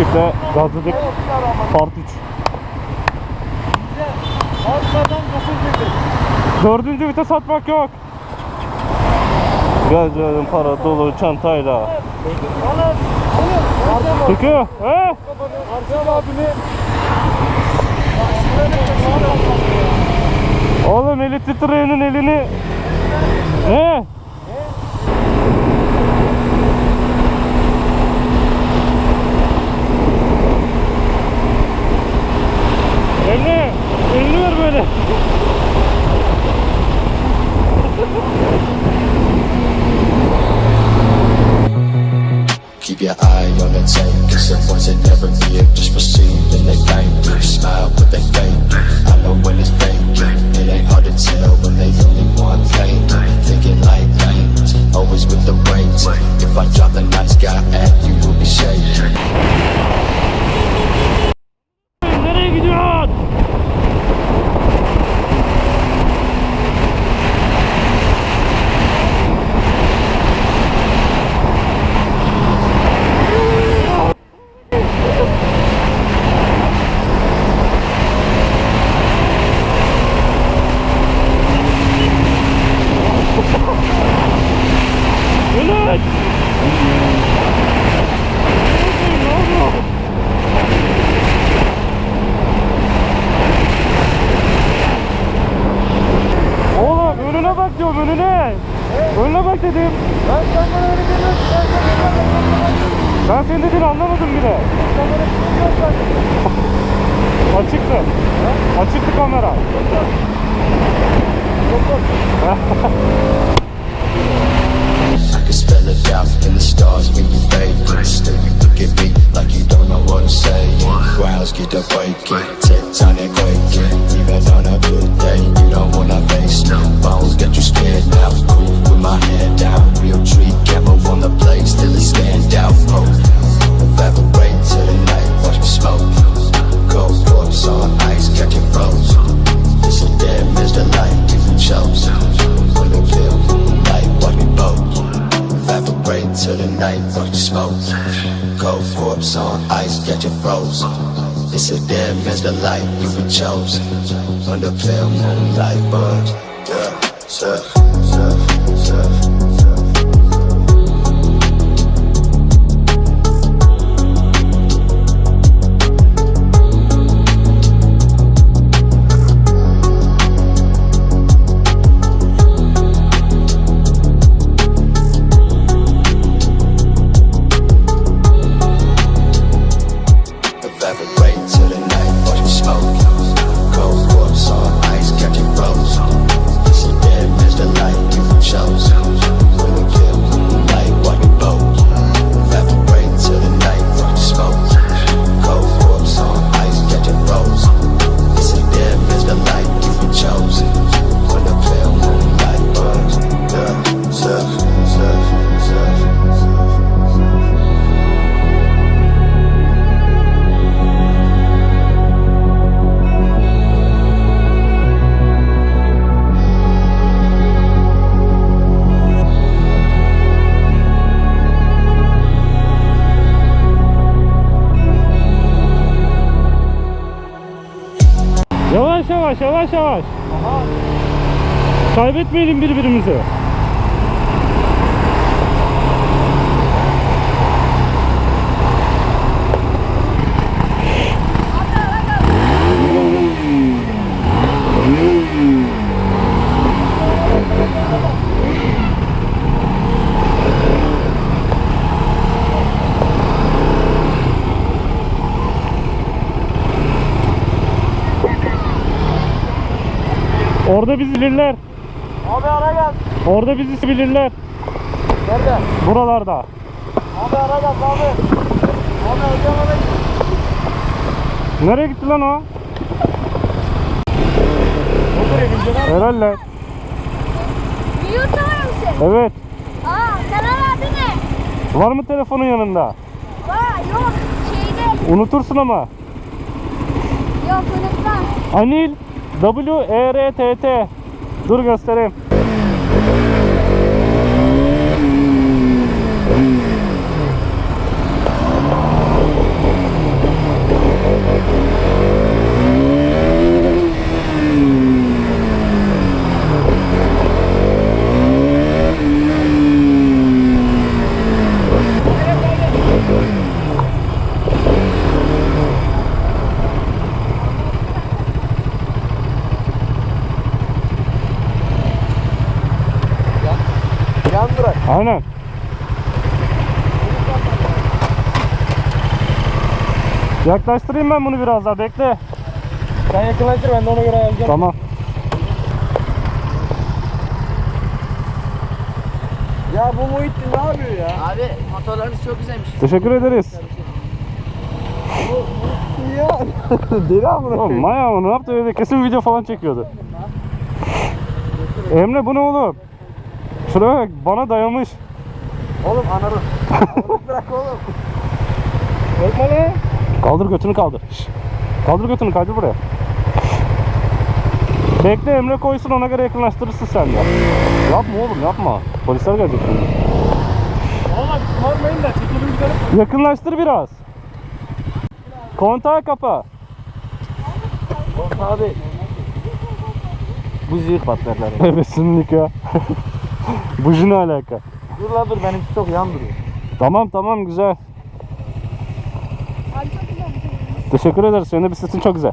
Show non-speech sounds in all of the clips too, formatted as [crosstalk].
ekiple gazladık. Part 3. Arkadan 9 litre. Dördüncü vites atmak yok. Geleceğim para dolu çantayla. Çıkıyor. He? Arka abimi Oğlum eli titreyenin elini. He? Keep your eye on the tank, cause the ones that never give just proceed and they thank you. Smile, but they fake. I know when it's fake, it ain't hard to tell when they only want pain. Thinking like lanes, always with the reins. If I drop the nice guy at you, will be shaking. Dedim. Ben senden öyle demiyorum. Ben senden öyle demiyorum. Ben senin dediğini anlamadım bile. Ben öyle zaten. Açıktı. Açıktı kamera. I can spell it out in the stars for your favorite. Still you at me like you don't know what I'm saying. Crowds get to breaking, tectonic quaking. Even on a good day, you don't wanna face me. Phones got you scared now. Cool with my head down, real tree camera on the plate, that you froze. It's a dead the delight you were chosen. Under pale moonlight burns. Yeah, yeah, yeah, yeah. Yavaş yavaş yavaş yavaş. Kaybetmeyelim birbirimizi. Orada bizi bilirler. Abi ara gel. Orada bizi bilirler. Nerede? Buralarda. Abi ara gel abi. Abi hocam ara gel. Nereye gitti lan o? Herhalde. YouTuber mısın? Evet. Aa, kanal adı ne? Var mı telefonun yanında? Var, yok. Şeyde, Unutursun ama. yok unutmam. Anil W E R T T. Dur göstereyim. Tamam. Yaklaştırayım ben bunu biraz daha bekle. Sen yakınlaştır ben de ona göre ayarlayacağım. Tamam. Ya bu Muhittin ne yapıyor ya? Abi motorlarınız çok güzelmiş. Teşekkür ederiz. Ya [laughs] deli amına koyayım. Maya mı ne yaptı öyle kesin video falan çekiyordu. Emre bu ne oğlum? Şuraya bak bana dayamış. Oğlum anarım. Bırak oğlum. Korkma lan. Kaldır götünü kaldır. Şş. Kaldır götünü kaldır buraya. Bekle Emre koysun ona göre yakınlaştırırsın sen de. Yapma oğlum yapma. Polisler gelecek şimdi. Oğlum sormayın da çekelim gidelim. Yakınlaştır biraz. Kontağı kapa. Abi. Bu zırh patlarlar. Ebesinlik ya. [laughs] Bu ne alaka? dur lan dur benimki çok yan duruyor. Tamam tamam güzel. Abi çok güzel bir şey. Teşekkür ederiz. Senin de bisikletin çok güzel.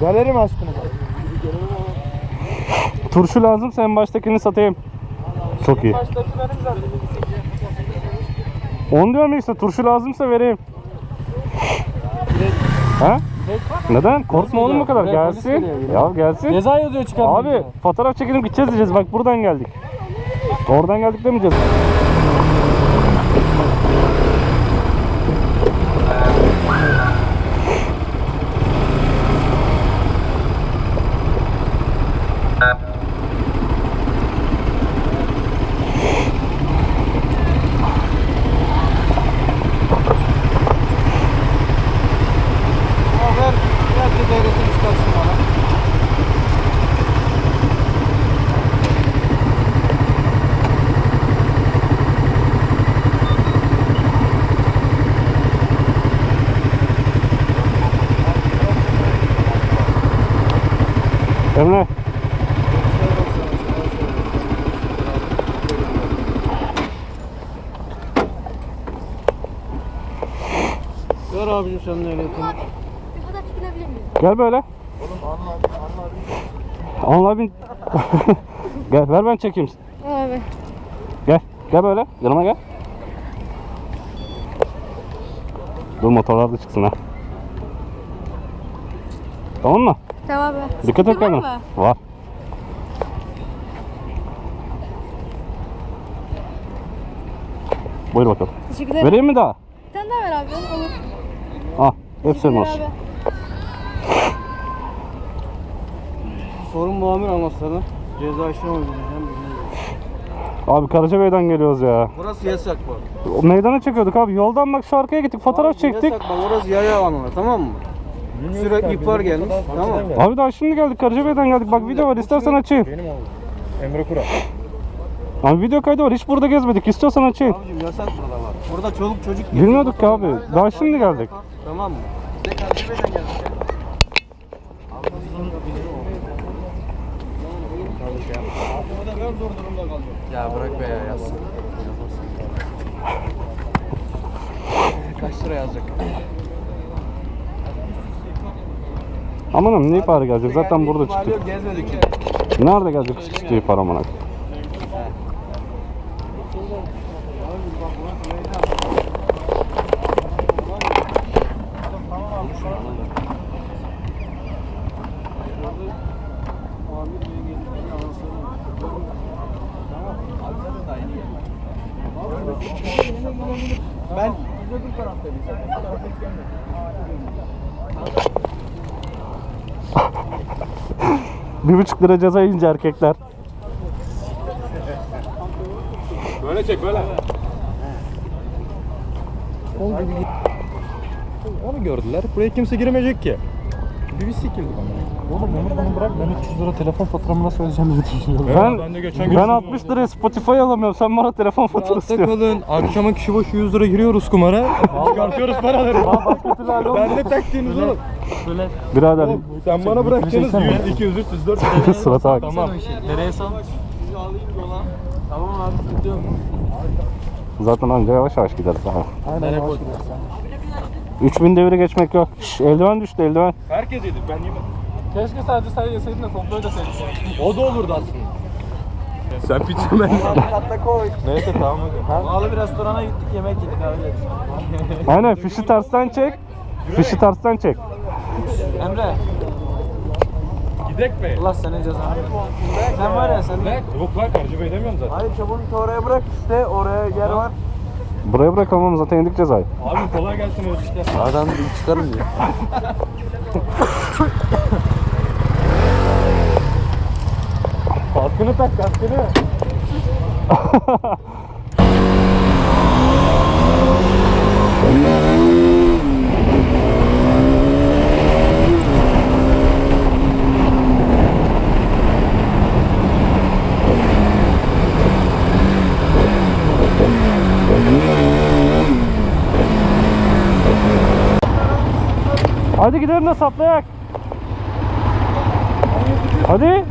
Galeri mi açtın? Turşu lazım sen baştakini satayım. Çok iyi. Onu diyorum işte turşu lazımsa vereyim. Ha? Neden? Korkma oğlum bu kadar. Gelsin. Ya gelsin. Ceza yazıyor çıkarmak Abi fotoğraf çekelim gideceğiz diyeceğiz. Bak buradan geldik. Oradan geldik demeyeceğiz. Ver, ver cezayı çıkarsın bana. Emre. Ver abicim sen de ehliyetin. Bir fotoğraf çekilebilir miyim? Gel böyle. Anla bin. [laughs] gel ver ben çekeyim. Abi. Gel. Gel böyle. Yanıma gel. Dur motorlar da çıksın ha. Tamam mı? Tamam abi. Dikkat et Sticker var? Var. Buyur bakalım. Teşekkür ederim. Vereyim mi daha? Bir tane daha ver abi. Olur. Ah, hep senin olsun. abi. Sorun muamir anonslarına. Ceza işlemi uygulayacağım. Abi Karacabey'den geliyoruz ya. Burası yasak bak. Meydana çekiyorduk abi. Yoldan bak şu arkaya gittik, fotoğraf Abi çektik. Yasak bak orası yaya alanı tamam mı? Sürekli ihbar gelmiş tamam? Abi daha şimdi geldik, Karacabey'den geldik. Bak video var, istersen açayım. Benim oğlum. Emre Kura. Abi video kaydı var, hiç burada gezmedik. İstiyorsan açayım. Abicim yasak burada var. Burada çoluk çocuk Bilmiyorduk ki abi. Daha şimdi geldik. Tamam mı? Biz de Kardeşim'den geldik. Ya bırak be ya yazsın. Kaç lira yazacak? Amanım ne para gelecek? Zaten burada çıktık. Nerede gelecek çıktığı para amına? Ben öbür taraftayım. Sen bu tarafa gelme. Bir buçuk lira ceza yiyince erkekler. Böyle çek böyle. Onu gördüler. Buraya kimse giremeyecek ki. Bir sikildik ama. Oğlum Onur bunu bırak ben 300 lira telefon faturamı nasıl ödeyeceğim diye düşünüyorum. Ben, ben de geçen gün ben 60 liraya Spotify alamıyorum. Sen bana telefon faturası diyorsun. kalın. Akşama kişi başı 100 lira giriyoruz kumara. Çıkartıyoruz paraları. ben de taktığınız oğlum. Birader Sen bana bırakacaksınız 100, 200, 300, 400. surata bak. Tamam. Nereye sal? Tamam abi sıkıntı yok. Zaten anca yavaş yavaş gideriz. Aynen yavaş gidersen. 3000 deviri geçmek yok. Şş, eldiven düştü eldiven. Herkes yedi ben yemedim. Keşke sadece sen yeseydin de komplo ödeseydin. O da olurdu aslında. Sen piçemen. Hatta koy. Neyse tamam hadi. Pahalı bir restorana gittik yemek yedik öyle. Aynen fişi tersten çek. Fişi tersten çek. Emre. Gidek be. Allah senin cezanı. Sen var ya sen de. Yok lan tercüme edemiyorum zaten. Hayır çabuk oraya bırak işte oraya yer var. Buraya bırakalım zaten yedik cezayı. Abi kolay gelsin işte. Adam çıkarım diyor. [laughs] Kaskını tak kaskını. [laughs] Hadi gidelim de saplayak. Hadi.